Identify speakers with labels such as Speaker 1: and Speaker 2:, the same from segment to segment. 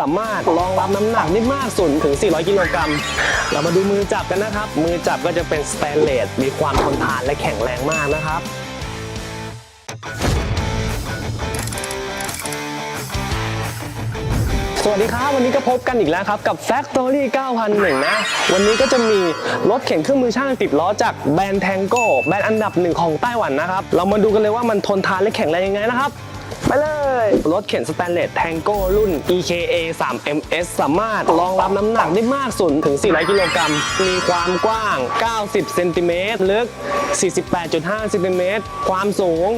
Speaker 1: สามารถรองรับน้ำหนักได้มากสุดถึง 400 กิโลกรัม เรามาดูมือจับกันนะครับ มือจับก็จะเป็นสแตนเลส มีความทนทานและแข็งแรงมากนะครับ สวัสดีครับ วันนี้ก็พบกันอีกแล้วครับ กับ Factory 9001 นะ วันนี้ก็จะมีรถเข็นเครื่องมือช่างติดล้อจากแบรนด์แทงโก้แบรนด์อันดับหนึ่งของไต้หวันนะครับ เรามาดูกันเลยว่ามันทนทานและแข็งแรงยังไงนะครับ ไปเลย รถเข็นสแตนเลสแทงโก้รุ่น EKA 3 MS สามารถรองรับน้ำหนักได้มากสุดถึง 400 กิโลกรัม มีความกว้าง 90 เซนติเมตร ลึก 48.5 เซนติเมตร ความสูง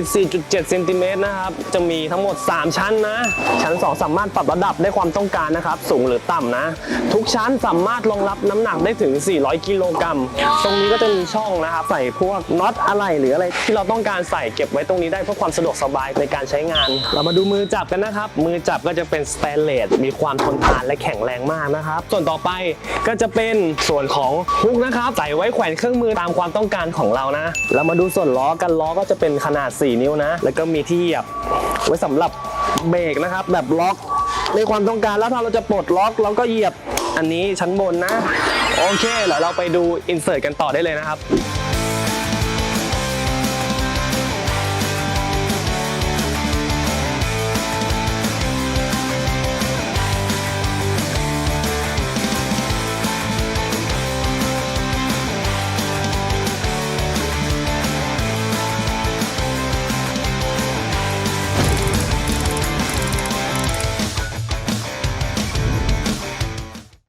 Speaker 1: 84.7 เซนติเมตรนะครับ จะมีทั้งหมด 3 ชั้นนะ ชั้น 2 สามารถปรับระดับได้ความต้องการนะครับ สูงหรือต่ำนะ ทุกชั้นสามารถรองรับน้ำหนักได้ถึง 400 กิโลกรัม ตรงนี้ก็จะมีช่องนะครับ ใส่พวกน็อตอะไรหรืออะไรที่เราต้องการใส่เก็บไว้ตรงนี้ได้เพื่อความสะดวกสบายในการใช้งาน เรามาดูมือจับกันนะครับ มือจับก็จะเป็นสแตนเลส มีความทนทานและแข็งแรงมากนะครับ ส่วนต่อไปก็จะเป็นส่วนของฮุกนะครับ ใส่ไว้แขวนเครื่องมือตามความต้องการของเรานะ เรามาดูส่วนล้อกันล้อก็จะเป็นขนาด 4 นิ้วนะ แล้วก็มีที่เหยียบไว้สำหรับเบรกนะครับ แบบล็อกในความต้องการแล้วถ้าเราจะปลดล็อกเราก็เหยียบอันนี้ชั้นบนนะ โอเคเดี๋ยวเราไปดูอินเสิร์ตกันต่อได้เลยนะครับ